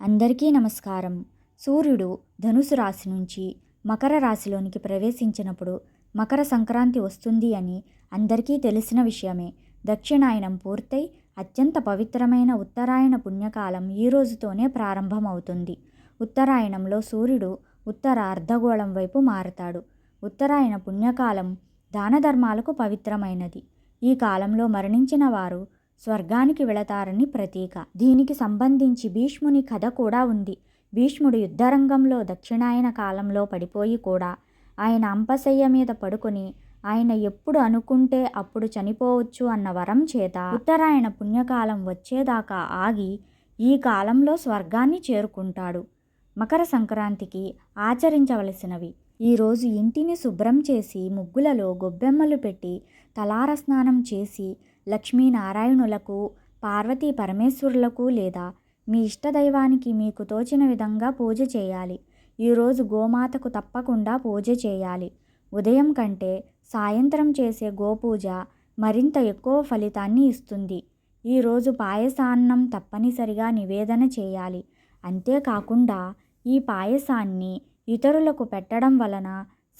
అందరికీ నమస్కారం. సూర్యుడు ధనుసు రాశి నుంచి మకర రాశిలోనికి ప్రవేశించినప్పుడు మకర సంక్రాంతి వస్తుంది అని అందరికీ తెలిసిన విషయమే. దక్షిణాయనం పూర్తయి అత్యంత పవిత్రమైన ఉత్తరాయణ పుణ్యకాలం ఈ రోజుతోనే ప్రారంభమవుతుంది. ఉత్తరాయణంలో సూర్యుడు ఉత్తర అర్ధగోళం వైపు మారతాడు. ఉత్తరాయణ పుణ్యకాలం దాన ధర్మాలకు పవిత్రమైనది. ఈ కాలంలో మరణించిన వారు స్వర్గానికి వెళతారని ప్రతీక. దీనికి సంబంధించి భీష్ముని కథ కూడా ఉంది. భీష్ముడు యుద్ధరంగంలో దక్షిణాయన కాలంలో పడిపోయి కూడా ఆయన అంపశయ్య మీద పడుకొని ఆయన ఎప్పుడు అనుకుంటే అప్పుడు చనిపోవచ్చు అన్న వరం చేత ఉత్తరాయణ పుణ్యకాలం వచ్చేదాకా ఆగి ఈ కాలంలో స్వర్గాన్ని చేరుకుంటాడు. మకర సంక్రాంతికి ఆచరించవలసినవి. ఈరోజు ఇంటిని శుభ్రం చేసి ముగ్గులలో గొబ్బెమ్మలు పెట్టి తలార స్నానం చేసి లక్ష్మీనారాయణులకు పార్వతీ పరమేశ్వరులకు లేదా మీ ఇష్టదైవానికి మీకు తోచిన విధంగా పూజ చేయాలి. ఈరోజు గోమాతకు తప్పకుండా పూజ చేయాలి. ఉదయం కంటే సాయంత్రం చేసే గోపూజ మరింత ఎక్కువ ఫలితాన్ని ఇస్తుంది. ఈరోజు పాయసాన్నం తప్పనిసరిగా నివేదన చేయాలి. అంతేకాకుండా ఈ పాయసాన్ని ఇతరులకు పెట్టడం వలన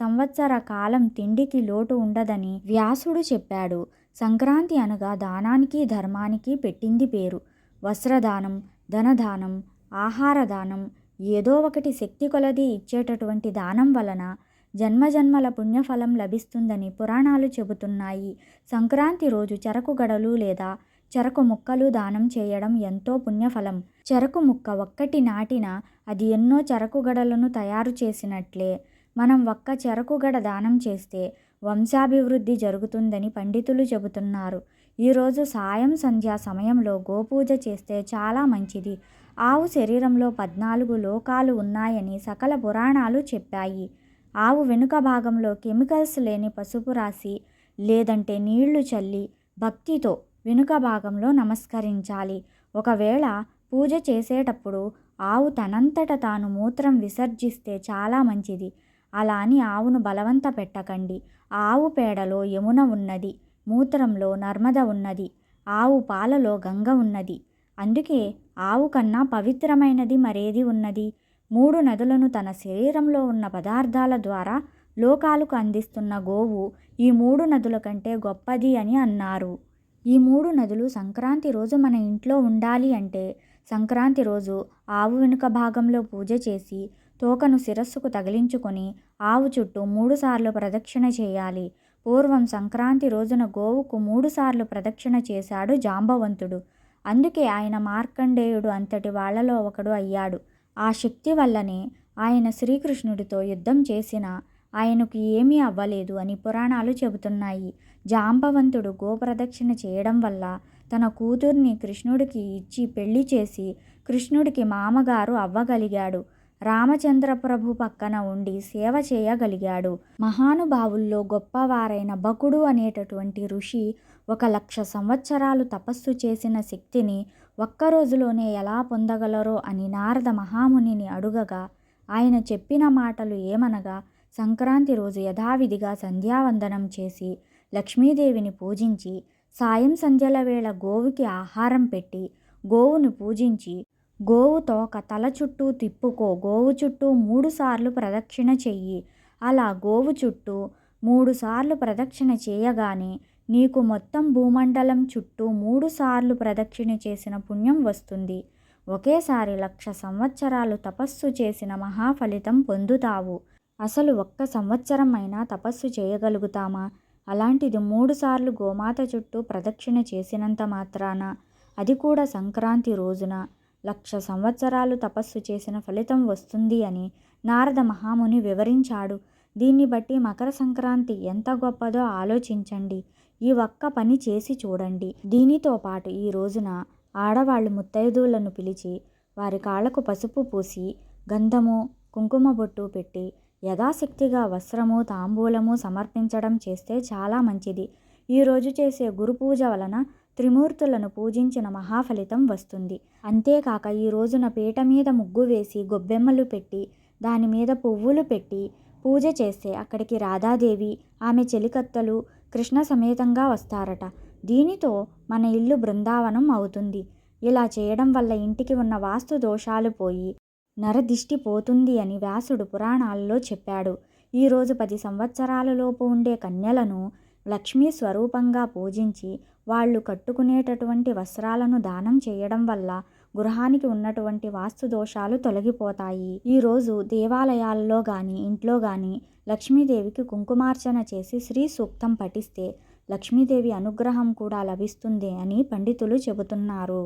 సంవత్సర కాలం తిండికి లోటు ఉండదని వ్యాసుడు చెప్పాడు. సంక్రాంతి అనగా దానానికి ధర్మానికి పెట్టింది పేరు. వస్త్రదానం ధనదానం ఆహార దానం ఏదో ఒకటి శక్తి కొలది ఇచ్చేటటువంటి దానం వలన జన్మజన్మల పుణ్యఫలం లభిస్తుందని పురాణాలు చెబుతున్నాయి. సంక్రాంతి రోజు చెరకు గడలు లేదా చెరకు ముక్కలు దానం చేయడం ఎంతో పుణ్యఫలం. చెరకు ముక్క ఒక్కటి నాటిన అది ఎన్నో చెరకు గడలను తయారు చేసినట్లే. మనం ఒక్క చెరకు గడ దానం చేస్తే వంశాభివృద్ధి జరుగుతుందని పండితులు చెబుతున్నారు. ఈరోజు సాయం సంధ్యా సమయంలో గోపూజ చేస్తే చాలా మంచిది. ఆవు శరీరంలో పద్నాలుగు లోకాలు ఉన్నాయని సకల పురాణాలు చెప్పాయి. ఆవు వెనుక భాగంలో కెమికల్స్ లేని పసుపు రాసి లేదంటే నీళ్ళు చల్లి భక్తితో వెనుక భాగంలో నమస్కరించాలి. ఒకవేళ పూజ చేసేటప్పుడు ఆవు తనంతట తాను మూత్రం విసర్జిస్తే చాలా మంచిది. అలా అని ఆవును బలవంత పెట్టకండి. ఆవు పేడలో యమున ఉన్నది మూత్రంలో నర్మద ఉన్నది ఆవు పాలలో గంగ ఉన్నది. అందుకే ఆవు కన్నా పవిత్రమైనది మరేది ఉన్నది? మూడు నదులను తన శరీరంలో ఉన్న పదార్థాల ద్వారా లోకాలకు అందిస్తున్న గోవు ఈ మూడు నదుల కంటే గొప్పది అని అన్నారు. ఈ మూడు నదులు సంక్రాంతి రోజు మన ఇంట్లో ఉండాలి అంటే సంక్రాంతి రోజు ఆవు వెనుక భాగంలో పూజ చేసి తోకను శిరస్సుకు తగిలించుకొని ఆవు చుట్టూ మూడుసార్లు ప్రదక్షిణ చేయాలి. పూర్వం సంక్రాంతి రోజున గోవుకు మూడుసార్లు ప్రదక్షిణ చేశాడు జాంబవంతుడు. అందుకే ఆయన మార్కండేయుడు అంతటి వాళ్ళలో ఒకడు అయ్యాడు. ఆ శక్తి వల్లనే ఆయన శ్రీకృష్ణుడితో యుద్ధం చేసిన ఆయనకు ఏమీ అవ్వలేదు అని పురాణాలు చెబుతున్నాయి. జాంబవంతుడు గోప్రదక్షిణ చేయడం వల్ల తన కూతుర్ని కృష్ణుడికి ఇచ్చి పెళ్ళి చేసి కృష్ణుడికి మామగారు అవ్వగలిగాడు. రామచంద్ర ప్రభు పక్కన ఉండి సేవ చేయగలిగాడు. మహానుభావుల్లో గొప్పవారైన బకుడు అనేటటువంటి ఋషి ఒక లక్ష సంవత్సరాలు తపస్సు చేసిన శక్తిని ఒక్క రోజులోనే ఎలా పొందగలరో అని నారద మహామునిని అడుగగా ఆయన చెప్పిన మాటలు ఏమనగా సంక్రాంతి రోజు యథావిధిగా సంధ్యావందనం చేసి లక్ష్మీదేవిని పూజించి సాయం సంధ్యల వేళ గోవుకి ఆహారం పెట్టి గోవును పూజించి గోవు తోక తల చుట్టూ తిప్పుకో గోవు చుట్టూ మూడుసార్లు ప్రదక్షిణ చెయ్యి అలా గోవు చుట్టూ మూడుసార్లు ప్రదక్షిణ చేయగానే నీకు మొత్తం భూమండలం చుట్టూ మూడుసార్లు ప్రదక్షిణ చేసిన పుణ్యం వస్తుంది. ఒకేసారి లక్ష సంవత్సరాలు తపస్సు చేసిన మహాఫలితం పొందుతావు. అసలు ఒక్క సంవత్సరం అయినా తపస్సు చేయగలుగుతామా? అలాంటిది మూడుసార్లు గోమాత చుట్టూ ప్రదక్షిణ చేసినంత మాత్రాన అది కూడా సంక్రాంతి రోజున. లక్ష సంవత్సరాలు తపస్సు చేసిన ఫలితం వస్తుంది అని నారద మహాముని వివరించాడు. దీన్ని బట్టి మకర సంక్రాంతి ఎంత గొప్పదో ఆలోచించండి. ఈ ఒక్క పని చేసి చూడండి. దీనితో పాటు ఈ రోజున ఆడవాళ్ళు ముత్తైదువులను పిలిచి వారి కాళ్ళకు పసుపు పూసి గంధము కుంకుమ బొట్టు పెట్టి యథాశక్తిగా వస్త్రము తాంబూలము సమర్పించడం చేస్తే చాలా మంచిది. ఈరోజు చేసే గురు పూజ వలన త్రిమూర్తులను పూజించిన మహాఫలితం వస్తుంది. అంతేకాక ఈ రోజున పీట మీద ముగ్గు వేసి గొబ్బెమ్మలు పెట్టి దాని మీద పువ్వులు పెట్టి పూజ చేస్తే అక్కడికి రాధాదేవి ఆమె చెలికత్తలు కృష్ణ సమేతంగా వస్తారట. దీనితో మన ఇల్లు బృందావనం అవుతుంది. ఇలా చేయడం వల్ల ఇంటికి ఉన్న వాస్తు దోషాలు పోయి నరదిష్టి పోతుంది అని వ్యాసుడు పురాణాల్లో చెప్పాడు. ఈరోజు పది సంవత్సరాలలోపు ఉండే కన్యలను లక్ష్మీ స్వరూపంగా పూజించి వాళ్ళు కట్టుకునేటటువంటి వస్త్రాలను దానం చేయడం వల్ల గృహానికి ఉన్నటువంటి వాస్తు దోషాలు తొలగిపోతాయి ఈరోజు దేవాలయాల్లో కానీ ఇంట్లో కానీ లక్ష్మీదేవికి కుంకుమార్చన చేసి శ్రీ సూక్తం పఠిస్తే లక్ష్మీదేవి అనుగ్రహం కూడా లభిస్తుంది అని పండితులు చెబుతున్నారు.